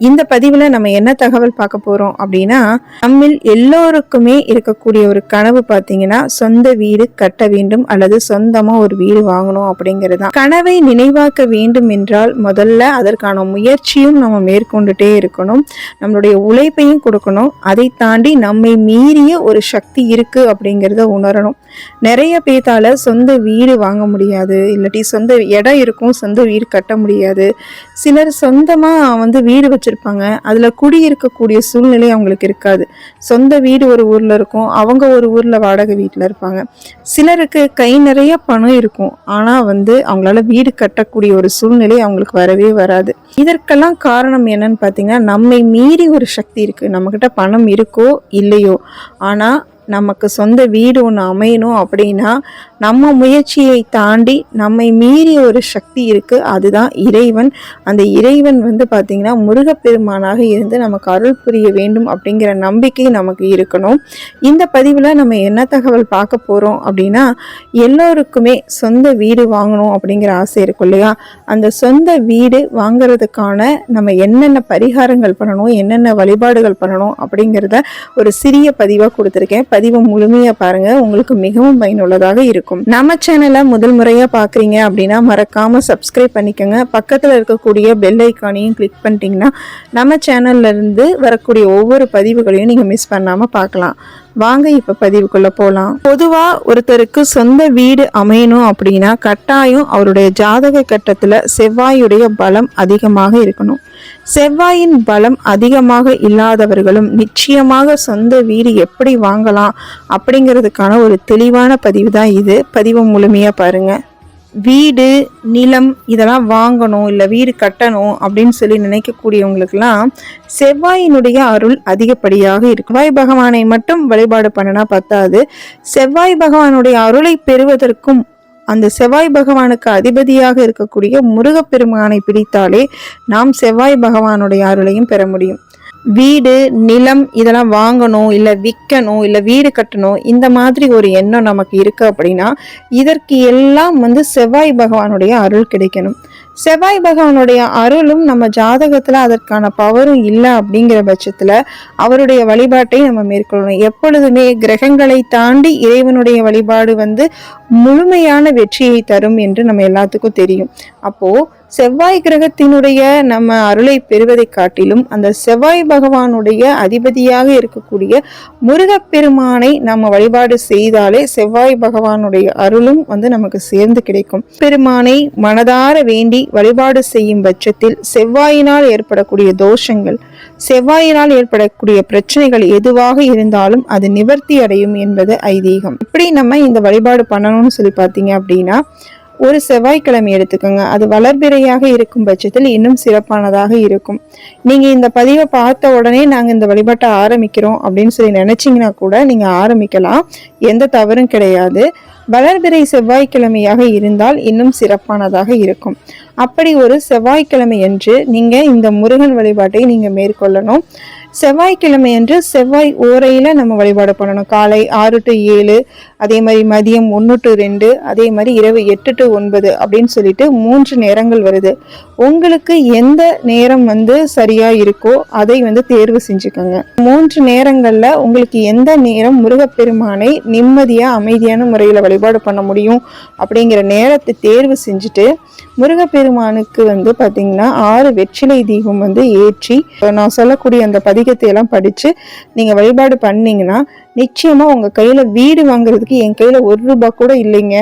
இந்த பதிவில் நம்ம என்ன தகவல் பார்க்க போகிறோம் அப்படின்னா நம்மில் எல்லோருக்குமே இருக்கக்கூடிய ஒரு கனவு பார்த்தீங்கன்னா சொந்த வீடு கட்ட வேண்டும் அல்லது சொந்தமாக ஒரு வீடு வாங்கணும் அப்படிங்கிறது தான் கனவை நினைவாக்க வேண்டும் என்றால் முதல்ல அதற்கான முயற்சியும் நம்ம மேற்கொண்டுட்டே இருக்கணும். நம்மளுடைய உழைப்பையும் கொடுக்கணும். அதை தாண்டி நம்மை மீறிய ஒரு சக்தி இருக்கு அப்படிங்கிறத உணரணும். நிறைய பேத்தால் சொந்த வீடு வாங்க முடியாது. இல்லாட்டி சொந்த இடம் இருக்கும் சொந்த வீடு கட்ட முடியாது. சிலர் சொந்தமாக வந்து வீடு வச்சு வச்சுருப்பாங்க. அதில் குடியிருக்கக்கூடிய சூழ்நிலை அவங்களுக்கு இருக்காது. சொந்த வீடு ஒரு ஊரில் இருக்கும். அவங்க ஒரு ஊரில் வாடகை வீட்டில் இருப்பாங்க. சிலருக்கு கை நிறைய பணம் இருக்கும். ஆனால் வந்து அவங்களால வீடு கட்டக்கூடிய ஒரு சூழ்நிலை அவங்களுக்கு வரவே வராது. இதற்கெல்லாம் காரணம் என்னன்னு பார்த்தீங்கன்னா நம்மை மீறி ஒரு சக்தி இருக்குது நம்மக்கிட்ட பணம் இருக்கோ இல்லையோ. ஆனால் நமக்கு சொந்த வீடு ஒன்று அமையணும் அப்படின்னா நம்ம முயற்சியை தாண்டி நம்மை மீறிய ஒரு சக்தி இருக்குது அதுதான் இறைவன். அந்த இறைவன் வந்து பார்த்திங்கன்னா முருகப்பெருமானாக இருந்து நமக்கு அருள் புரிய வேண்டும் அப்படிங்கிற நம்பிக்கை நமக்கு இருக்கணும். இந்த பதிவில் நம்ம என்ன தகவல் பார்க்க போகிறோம் அப்படின்னா எல்லோருக்குமே சொந்த வீடு வாங்கணும் அப்படிங்கிற ஆசை இருக்கும் இல்லையா? அந்த சொந்த வீடு வாங்கிறதுக்கான நம்ம என்னென்ன பரிகாரங்கள் பண்ணணும் என்னென்ன வழிபாடுகள் பண்ணணும் அப்படிங்கிறத ஒரு சிறிய பதிவாக கொடுத்துருக்கேன். பதிவை முழுமையாக பாருங்கள் உங்களுக்கு மிகவும் பயனுள்ளதாக இருக்கும். நம்ம சேனலை முதல் முறையாக பார்க்குறீங்க அப்படின்னா மறக்காமல் சப்ஸ்கிரைப் பண்ணிக்கோங்க. பக்கத்தில் இருக்கக்கூடிய பெல் ஐக்கானையும் கிளிக் பண்ணிட்டீங்கன்னா நம்ம சேனல்ல இருந்து வரக்கூடிய ஒவ்வொரு பதிவுகளையும் நீங்கள் மிஸ் பண்ணாமல் பார்க்கலாம் வாங்க இப்போ பதிவுக்குள்ளே போகலாம் பொதுவாக ஒருத்தருக்கு சொந்த வீடு அமையணும் அப்படின்னா கட்டாயம் அவருடைய ஜாதக கட்டத்தில் செவ்வாயுடைய பலம் அதிகமாக இருக்கணும். செவ்வாயின் பலம் அதிகமாக இல்லாதவர்களும் நிச்சயமாக சொந்த வீடு எப்படி வாங்கலாம் அப்படிங்கிறதுக்கான ஒரு தெளிவான பதிவு தான் இது. பதிவை முழுமையாக பாருங்க. வீடு நிலம் இதெல்லாம் வாங்கணும் இல்லை வீடு கட்டணும் அப்படின்னு சொல்லி நினைக்கக்கூடியவங்களுக்கெல்லாம் செவ்வாயினுடைய அருள் அதிகப்படியாக இருக்கு செவ்வாய் பகவானை மட்டும் வழிபாடு பண்ணனா பத்தாது. செவ்வாய் பகவானுடைய அருளை பெறுவதற்கும் அந்த செவ்வாய் பகவானுக்கு அதிபதியாக இருக்கக்கூடிய முருகப்பெருமானை பிடித்தாலே நாம் செவ்வாய் பகவானுடைய அருளையும் பெற முடியும். வீடு நிலம் இதெல்லாம் வாங்கணும் இல்லை விற்கணும் இல்லை வீடு கட்டணும் இந்த மாதிரி ஒரு எண்ணம் நமக்கு இருக்கு அப்படின்னா இதற்கு எல்லாம் வந்து செவ்வாய் பகவானுடைய அருள் கிடைக்கணும். செவ்வாய் பகவானுடைய அருளும் நம்ம ஜாதகத்தில் அதற்கான பவரும் இல்லை அப்படிங்கிற பட்சத்தில் அவருடைய வழிபாட்டை நம்ம மேற்கொள்ளணும். எப்பொழுதுமே கிரகங்களை தாண்டி இறைவனுடைய வழிபாடு வந்து முழுமையான வெற்றியை தரும் என்று நம்ம எல்லாத்துக்கும் தெரியும். அப்போது செவ்வாய் கிரகத்தினுடைய நம்ம அருளை பெறுவதை காட்டிலும் அந்த செவ்வாய் பகவானுடைய அதிபதியாக இருக்கக்கூடிய முருகப்பெருமானை நம்ம வழிபாடு செய்தாலே செவ்வாய் பகவானுடைய அருளும் வந்து நமக்கு சேர்ந்து கிடைக்கும். பெருமானை மனதார வேண்டி வழிபாடு செய்யும் பட்சத்தில் செவ்வாயினால் ஏற்படக்கூடிய தோஷங்கள் செவ்வாயினால் ஏற்படக்கூடிய பிரச்சனைகள் எதுவாக இருந்தாலும் அது நிவர்த்தி அடையும் என்பது ஐதீகம். இப்படி நம்ம இந்த வழிபாடு பண்ணணும்னு சொல்லி பார்த்தீங்க அப்படின்னா ஒரு செவ்வாய்க்கிழமை எடுத்துக்கோங்க. அது வளர்பிறையாக இருக்கும் பட்சத்தில் இன்னும் சிறப்பானதாக இருக்கும். நீங்கள் இந்த பதிவை பார்த்த உடனே நாங்கள் இந்த வழிபாட்டை ஆரம்பிக்கிறோம் அப்படின்னு சொல்லி நினச்சிங்கன்னா கூட நீங்கள் ஆரம்பிக்கலாம். எந்த தவறும் கிடையாது. வளர்பிறை செவ்வாய்க்கிழமையாக இருந்தால் இன்னும் சிறப்பானதாக இருக்கும். அப்படி ஒரு செவ்வாய்க்கிழமை என்று நீங்கள் இந்த முருகன் வழிபாட்டை நீங்கள் மேற்கொள்ளணும். செவ்வாய்க்கிழமை என்று செவ்வாய் ஓரையில் நம்ம வழிபாடு பண்ணணும். காலை ஆறு டு ஏழு அதே மாதிரி மதியம் ஒன்று டு ரெண்டு அதே மாதிரி இரவு எட்டு டு ஒன்பது அப்படின்னு சொல்லிட்டு மூன்று நேரங்கள் வருது. உங்களுக்கு எந்த நேரம் வந்து சரியா இருக்கோ அதை வந்து தேர்வு செஞ்சுக்கோங்க. மூன்று நேரங்களில் உங்களுக்கு எந்த நேரம் முருகப்பெருமானை நிம்மதியாக அமைதியான முறையில் வழிபாடு பண்ண முடியும் அப்படிங்கிற நேரத்தை தேர்வு செஞ்சுட்டு முருகப்பெருமானுக்கு வந்து பார்த்தீங்கன்னா ஆறு வெற்றிலை தீபம் வந்து ஏற்றி நான் சொல்லக்கூடிய அந்த பதிகத்தை எல்லாம் படித்து நீங்கள் வழிபாடு பண்ணிங்கன்னா நிச்சயமாக உங்கள் கையில் வீடு வாங்குறதுக்கு என் கையில் ஒரு ரூபா கூட இல்லைங்க.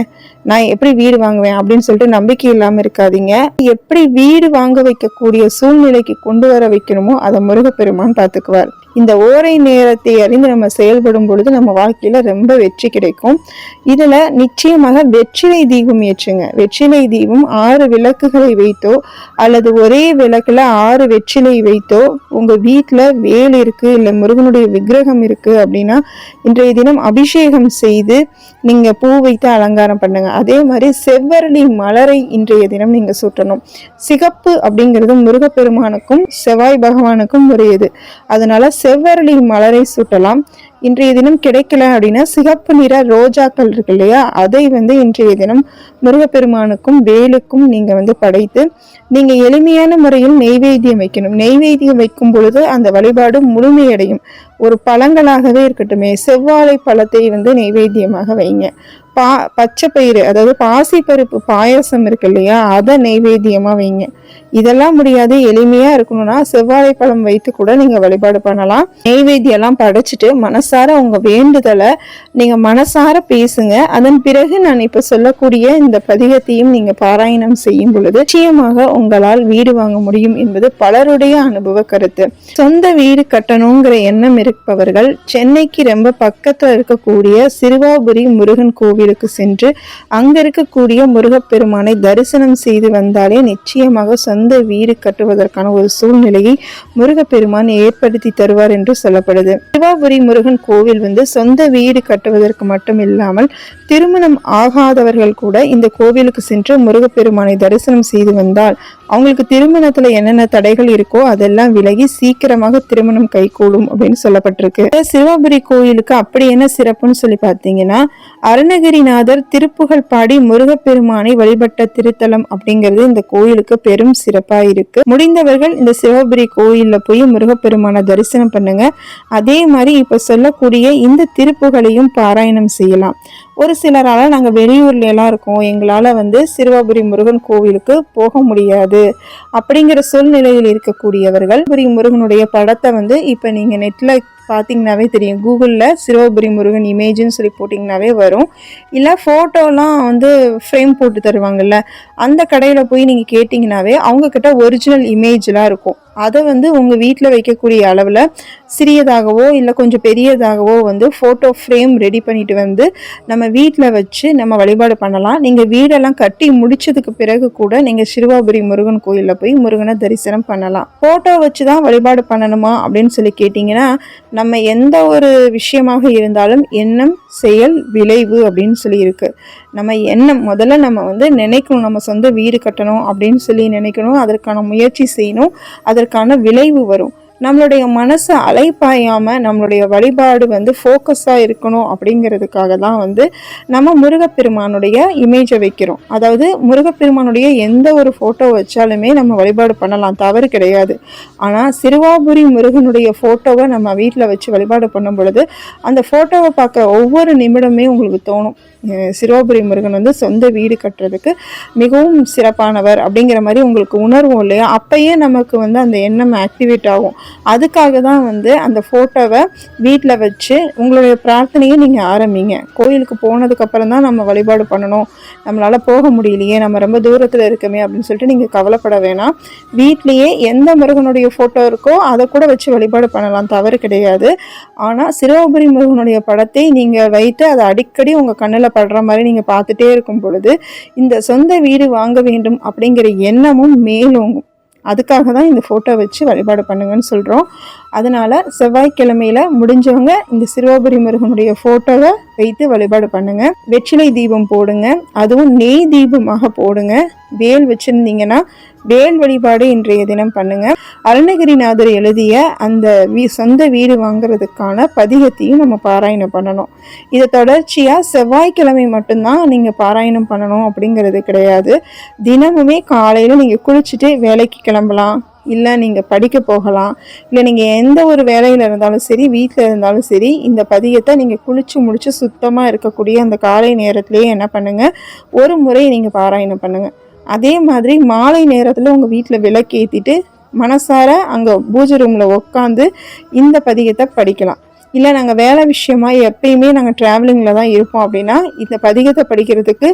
நான் எப்படி வீடு வாங்குவேன் அப்படின்னு சொல்லிட்டு நம்பிக்கை இல்லாமல் இருக்காதீங்க. எப்படி வீடு வாங்க வைக்கக்கூடிய சூழ்நிலைக்கு கொண்டு வர வைக்கணுமோ அதை முருகப்பெருமான் பார்த்துக்குவார். இந்த ஓரை நேரத்தை அறிந்து நம்ம செயல்படும் பொழுது நம்ம வாழ்க்கையில் ரொம்ப வெற்றி கிடைக்கும். இதில் நிச்சயமாக வெற்றிலை தீபம் ஏற்றுங்க. வெற்றிலை தீபம் ஆறு விளக்குகளை வைத்தோ அல்லது ஒரே விளக்கில் ஆறு வெற்றிலை வைத்தோ உங்கள் வீட்டில் வேல் இருக்குது இல்லை முருகனுடைய விக்கிரகம் இருக்குது அப்படின்னா இன்றைய தினம் அபிஷேகம் செய்து நீங்கள் பூ வைத்து அலங்காரம் பண்ணுங்க. அதே மாதிரி செவ்வரளி மலரை இன்றைய தினம் நீங்கள் சுற்றணும். சிகப்பு அப்படிங்கிறது முருகப்பெருமானுக்கும் செவ்வாய் பகவானுக்கும் உரியது. அதனால் செவ்வரளி மலரை சூட்டலாம். இன்றைய தினம் கிடைக்கல அப்படின்னா சிகப்பு நிற ரோஜாக்கள் இருக்கு இல்லையா? அதை வந்து இன்றைய தினம் முருகப்பெருமானுக்கும் வேலுக்கும் நீங்க வந்து படைத்து நீங்க எளிமையான முறையில் நெய்வேத்தியம் வைக்கணும். நெய்வேத்தியம் வைக்கும் பொழுது அந்த வழிபாடு முழுமையடையும். ஒரு பழங்களாகவே இருக்கட்டுமே. செவ்வாழை பழத்தை வந்து நெய்வேத்தியமாக வைங்க. பா பச்சை பயிறு அதாவது பாசிப்பருப்பு பாயாசம் இருக்கு இல்லையா அதை நெய்வேத்தியமாக வைங்க. இதெல்லாம் முடியாது எளிமையாக இருக்கணும்னா செவ்வாழை பழம் வைத்து கூட நீங்கள் வழிபாடு பண்ணலாம். நெய்வேத்தியெல்லாம் படைச்சிட்டு மனசார உங்கள் வேண்டுதலை நீங்கள் மனசார பேசுங்க. அதன் பிறகு நான் இப்ப சொல்லக்கூடிய இந்த பதிகத்தையும் நீங்கள் பாராயணம் செய்யும் பொழுது நிச்சயமாக உங்களால் வீடு வாங்க முடியும் என்பது பலருடைய அனுபவ கருத்து. சொந்த வீடு கட்டணுங்கிற எண்ணம் இருப்பவர்கள் சென்னைக்கு ரொம்ப பக்கத்தில் இருக்கக்கூடிய சிறுவாபுரி முருகன் கோவிலுக்கு சென்று அங்கே இருக்கக்கூடிய முருகப்பெருமானை தரிசனம் செய்து வந்தாலே நிச்சயமாக சொந்த வீடு கட்டுவதற்கான ஒரு சூழ்நிலையை முருகப்பெருமான் ஏற்படுத்தி தருவார் என்று சொல்லப்படுது. சிறுவாபுரி முருகன் கோவில் வந்து சொந்த வீடு கட்டுவதற்கு மட்டும் இல்லாமல் திருமணம் ஆகாதவர்கள் கூட இந்த கோவிலுக்கு சென்று முருகப்பெருமானை தரிசனம் செய்து வந்தால் அவங்களுக்கு திருமணத்துல என்னென்ன தடைகள் இருக்கோ அதெல்லாம் விலகி சீக்கிரமாக திருமணம் கைகூடும் அப்படின்னு சொல்லப்பட்டிருக்கு. சிவபுரி கோயிலுக்கு அப்படி என்ன சிறப்புன்னு சொல்லி பார்த்தீங்கன்னா அருணகிரிநாதர் திருப்புகழ் பாடி முருகப்பெருமானை வழிபட்ட திருத்தலம் அப்படிங்கிறது இந்த கோயிலுக்கு பெரும் சிறப்பா இருக்கு. முடிந்தவர்கள் இந்த சிவபுரி கோயில்ல போய் முருகப்பெருமானை தரிசனம் பண்ணுங்க. அதே மாதிரி இப்ப சொல்லக்கூடிய இந்த திருப்புகளையும் பாராயணம் செய்யலாம். ஒரு சிலரால் நாங்கள் வெளியூர்ல எல்லாம் இருக்கோம். எங்களால் வந்து சிறுவாபுரி முருகன் கோவிலுக்கு போக முடியாது அப்படிங்கிற சூழ்நிலையில் இருக்கக்கூடியவர்கள் புரி முருகனுடைய படத்தை வந்து இப்போ நீங்கள் நெட்டில் பார்த்தீங்கன்னாவே தெரியும். கூகுளில் சிறுவபுரி முருகன் இமேஜ்னு சொல்லி போட்டிங்கனாவே வரும். இல்லை ஃபோட்டோலாம் வந்து ஃப்ரேம் போட்டு தருவாங்கல்ல அந்த கடையில் போய் நீங்கள் கேட்டிங்கனாவே அவங்கக்கிட்ட ஒரிஜினல் இமேஜ்லாம் இருக்கும். அதை வந்து உங்கள் வீட்டில் வைக்கக்கூடிய அளவில் சிறியதாகவோ இல்லை கொஞ்சம் பெரியதாகவோ வந்து ஃபோட்டோ ஃப்ரேம் ரெடி பண்ணிட்டு வந்து நம்ம வீட்டில் வச்சு நம்ம வழிபாடு பண்ணலாம். நீங்கள் வீடெல்லாம் கட்டி முடிச்சதுக்கு பிறகு கூட நீங்கள் சிறுவாபுரி முருகன் கோயிலில் போய் முருகனை தரிசனம் பண்ணலாம். ஃபோட்டோ வச்சு தான் வழிபாடு பண்ணணுமா அப்படின்னு சொல்லி கேட்டிங்கன்னா நம்ம எந்த ஒரு விஷயமாக இருந்தாலும் எண்ணம் செயல் விளைவு அப்படின்னு சொல்லி இருக்கு நம்ம எண்ணம் முதல்ல நம்ம வந்து நினைக்கணும். நம்ம சொந்த வீடு கட்டணும் அப்படின்னு சொல்லி நினைக்கணும். அதற்கான முயற்சி செய்யணும். அதற்கான விளைவு வரும். நம்மளுடைய மனசு அலைப்பாயாமல் நம்மளுடைய வழிபாடு வந்து ஃபோக்கஸாக இருக்கணும் அப்படிங்கிறதுக்காக தான் வந்து நம்ம முருகப்பெருமானுடைய இமேஜை வைக்கிறோம். அதாவது முருகப்பெருமானுடைய எந்த ஒரு ஃபோட்டோ வச்சாலுமே நம்ம வழிபாடு பண்ணலாம். தவறு கிடையாது. ஆனால் சிறுவாபுரி முருகனுடைய ஃபோட்டோவை நம்ம வீட்டில் வச்சு வழிபாடு பண்ணும் பொழுது அந்த ஃபோட்டோவை பார்க்குற ஒவ்வொரு நிமிடமே உங்களுக்கு தோணும். சிரோபுரி முருகன் வந்து சொந்த வீடு கட்டுறதுக்கு மிகவும் சிறப்பானவர் அப்படிங்கிற மாதிரி உங்களுக்கு உணர்வும் இல்லையா? அப்பயே நமக்கு வந்து அந்த எண்ணம் ஆக்டிவேட் ஆகும். அதுக்காக தான் வந்து அந்த ஃபோட்டோவை வீட்டில் வச்சு உங்களுடைய பிரார்த்தனையை நீங்கள் ஆரம்பிங்க. கோயிலுக்கு போனதுக்கப்புறம் தான் நம்ம வழிபாடு பண்ணணும். நம்மளால் போக முடியலையே நம்ம ரொம்ப தூரத்தில் இருக்கமே அப்படின்னு சொல்லிட்டு நீங்கள் கவலைப்பட வேணாம். வீட்லேயே எந்த முருகனுடைய ஃபோட்டோ இருக்கோ அதை கூட வச்சு வழிபாடு பண்ணலாம். தவறு கிடையாது. ஆனால் சிரோபுரி முருகனுடைய படத்தை நீங்கள் வைத்து அதை அடிக்கடி உங்கள் கண்ணில் படுற மாதிரி நீங்கள் பார்த்துட்டே இருக்கும் பொழுது இந்த சொந்த வீடு வாங்க வேண்டும் அப்படிங்கிற எண்ணமும் மேலோங்கும். அதுக்காக தான் இந்த ஃபோட்டோ வச்சு வழிபாடு பண்ணுங்கன்னு சொல்கிறோம் அதனால் செவ்வாய்க்கிழமையில் முடிஞ்சவங்க இந்த சிறுவாபுரி முருகனுடைய ஃபோட்டோவை வைத்து வழிபாடு பண்ணுங்கள் வெற்றிலை தீபம் போடுங்க. அதுவும் நெய் தீபமாக போடுங்க. வேல் வச்சுருந்தீங்கன்னா வேல் வழிபாடு இன்றைய தினம் பண்ணுங்க. அருணகிரிநாதர் எழுதிய அந்த வீ சொந்த வீடு வாங்குறதுக்கான பதிகத்தையும் நம்ம பாராயணம் பண்ணணும். இதை தொடர்ச்சியாக செவ்வாய்க்கிழமை மட்டும்தான் நீங்கள் பாராயணம் பண்ணணும் அப்படிங்கிறது கிடையாது. தினமுமே காலையில் நீங்கள் குளிச்சுட்டு வேலைக்கு கிளம்பலாம். இல்லை நீங்கள் படிக்க போகலாம். இல்லை நீங்கள் எந்த ஒரு வேலையில் இருந்தாலும் சரி வீட்டில் இருந்தாலும் சரி இந்த பதியத்தை நீங்கள் குளித்து முடித்து சுத்தமாக இருக்கக்கூடிய அந்த காலை நேரத்துலேயே என்ன பண்ணுங்கள் ஒரு முறை நீங்கள் பாராயணம் பண்ணுங்கள் அதே மாதிரி மாலை நேரத்தில் உங்கள் வீட்டில் விளக்கேற்றிட்டு மனசார அங்கே பூஜை ரூமில் உட்காந்து இந்த பதிகத்தை படிக்கலாம். இல்லை நாங்கள் வேலை விஷயமா எப்பயுமே நாங்கள் ட்ராவலிங்கில் தான் இருப்போம் அப்படின்னா இந்த பதிகத்தை படிக்கிறதுக்கு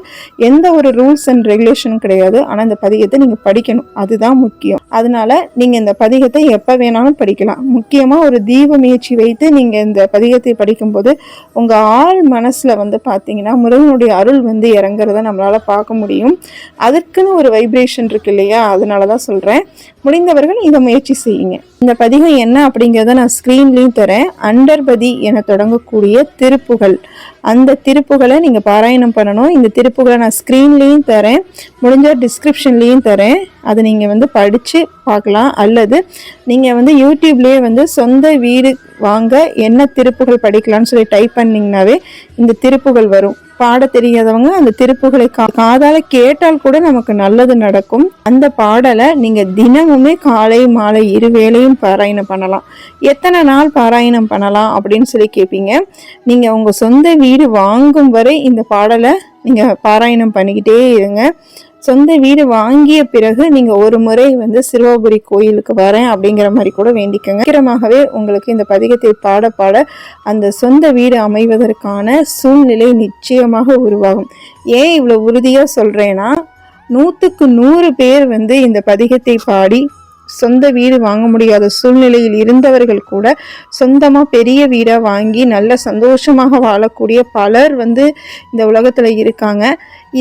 எந்த ஒரு ரூல்ஸ் அண்ட் ரெகுலேஷனும் கிடையாது. ஆனால் இந்த பதிகத்தை நீங்கள் படிக்கணும். அதுதான் முக்கியம். அதனால நீங்கள் இந்த பதிகத்தை எப்போ வேணாலும் படிக்கலாம். முக்கியமாக ஒரு தீப முயற்சி வைத்து நீங்கள் இந்த பதிகத்தை படிக்கும்போது உங்கள் ஆள் மனசில் வந்து பார்த்தீங்கன்னா முருகனுடைய அருள் வந்து இறங்குறத நம்மளால் பார்க்க முடியும். அதற்குன்னு ஒரு வைப்ரேஷன் இருக்கு இல்லையா? அதனால தான் சொல்கிறேன் முடிந்தவர்கள் இதை முயற்சி செய்யுங்க. இந்த பதிகம் என்ன அப்படிங்கிறத நான் ஸ்க்ரீன்லேயும் தரேன். அண்டர் அகர்பதி என தொடங்கக்கூடிய திருப்புகள். அந்த திருப்புகளை நீங்கள் பாராயணம் பண்ணணும். இந்த திருப்புகளை நான் ஸ்க்ரீன்லேயும் தரேன். முடிஞ்ச டிஸ்கிரிப்ஷன்லேயும் தரேன். அதை நீங்கள் வந்து படித்து பார்க்கலாம். அல்லது நீங்கள் வந்து யூடியூப்லேயே வந்து சொந்த வீடு வாங்க என்ன திருப்புகள் படிக்கலாம்னு சொல்லி டைப் பண்ணிங்கனாவே இந்த திருப்புகள் வரும். பாட தெரியாதவங்க அந்த திருப்புகளை கா காதால கேட்டால் கூட நமக்கு நல்லது நடக்கும். அந்த பாடலை நீங்க தினமுமே காலை மாலை இரு வேளையும் பாராயணம் பண்ணலாம். எத்தனை நாள் பாராயணம் பண்ணலாம் அப்படின்னு சொல்லி கேட்பீங்க நீங்க உங்க சொந்த வீடு வாங்கும் வரை இந்த பாடலை நீங்க பாராயணம் பண்ணிக்கிட்டே இருங்க. சொந்த வீடு வாங்கிய பிறகு நீங்க ஒரு முறை வந்து சிறுவாபுரி கோயிலுக்கு வரேன் அப்படிங்கிற மாதிரி கூட வேண்டிக்கோங்க. சீக்கிரமாகவே உங்களுக்கு இந்த பதிகத்தை பாட பாட அந்த சொந்த வீடு அமைவதற்கான சூழ்நிலை நிச்சயமாக உருவாகும். ஏன் இவ்வளோ உறுதியாக சொல்றேன்னா நூற்றுக்கு நூறு பேர் வந்து இந்த பதிகத்தை பாடி சொந்த வீடு வாங்க முடியாத சூழ்நிலையில் இருந்தவர்கள் கூட சொந்தமாக பெரிய வீடாக வாங்கி நல்ல சந்தோஷமாக வாழக்கூடிய பலர் வந்து இந்த உலகத்தில் இருக்காங்க.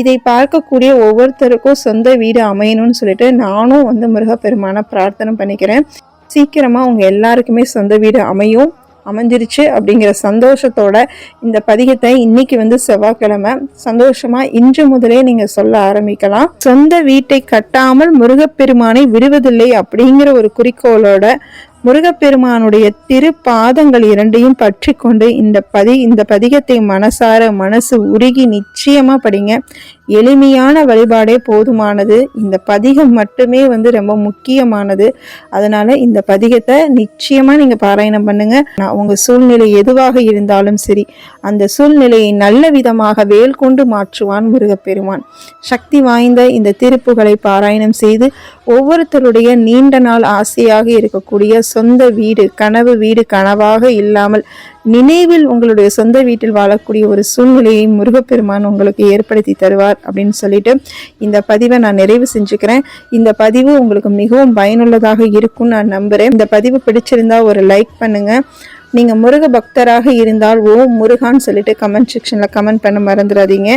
இதை பார்க்கக்கூடிய ஒவ்வொருத்தருக்கும் சொந்த வீடு அமையணும்னு சொல்லிட்டு நானும் வந்து முருகப்பெருமான பிரார்த்தனை பண்ணிக்கிறேன். சீக்கிரமாக உங்கள் எல்லாருக்குமே சொந்த வீடு அமையும். அமைஞ்சிருச்சு அப்படிங்கிற சந்தோஷத்தோட இந்த பதிகத்தை இன்னைக்கு வந்து செவ்வாய்க்கிழமை சந்தோஷமா இன்று முதலே நீங்க சொல்ல ஆரம்பிக்கலாம். சொந்த வீட்டை கட்டாமல் முருகப்பெருமானை விடுவதில்லை அப்படிங்கிற ஒரு குறிக்கோளோட முருகப்பெருமானுடைய திரு பாதங்கள் இரண்டையும் பற்றி கொண்டு இந்த பதி இந்த பதிகத்தை மனசார மனசு உருகி நிச்சயமா படிங்க. எளிமையான வழிபாடே போதுமானது. இந்த பதிகம் மட்டுமே வந்து ரொம்ப முக்கியமானது. அதனால இந்த பதிகத்தை நிச்சயமா நீங்க பாராயணம் பண்ணுங்க. உங்க சூழ்நிலை எதுவாக இருந்தாலும் சரி அந்த சூழ்நிலையை நல்ல விதமாக வேல் கொண்டு மாற்றுவான் முருகப்பெருமான். சக்தி வாய்ந்த இந்த திருப்புகளை பாராயணம் செய்து ஒவ்வொருத்தருடைய நீண்ட நாள் ஆசையாக இருக்கக்கூடிய சொந்த வீடு கனவு வீடு கனவாக இல்லாமல் நினைவில் உங்களுடைய சொந்த வீட்டில் வாழக்கூடிய ஒரு சூழ்நிலையை முருகப்பெருமான் உங்களுக்கு ஏற்படுத்தி தருவார் அப்படின்னு சொல்லிட்டு இந்த பதிவை நான் நிறைவு செஞ்சுக்கிறேன். இந்த பதிவு உங்களுக்கு மிகவும் பயனுள்ளதாக இருக்கும்னு நான் நம்புகிறேன் இந்த பதிவு பிடிச்சிருந்தா ஒரு லைக் பண்ணுங்கள் நீங்கள் முருக பக்தராக இருந்தால் ஓ முருகான்னு சொல்லிட்டு கமெண்ட் செக்ஷனில் கமெண்ட் பண்ண மறந்துடாதீங்க.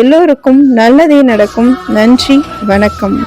எல்லோருக்கும் நல்லதே நடக்கும். நன்றி வணக்கம்.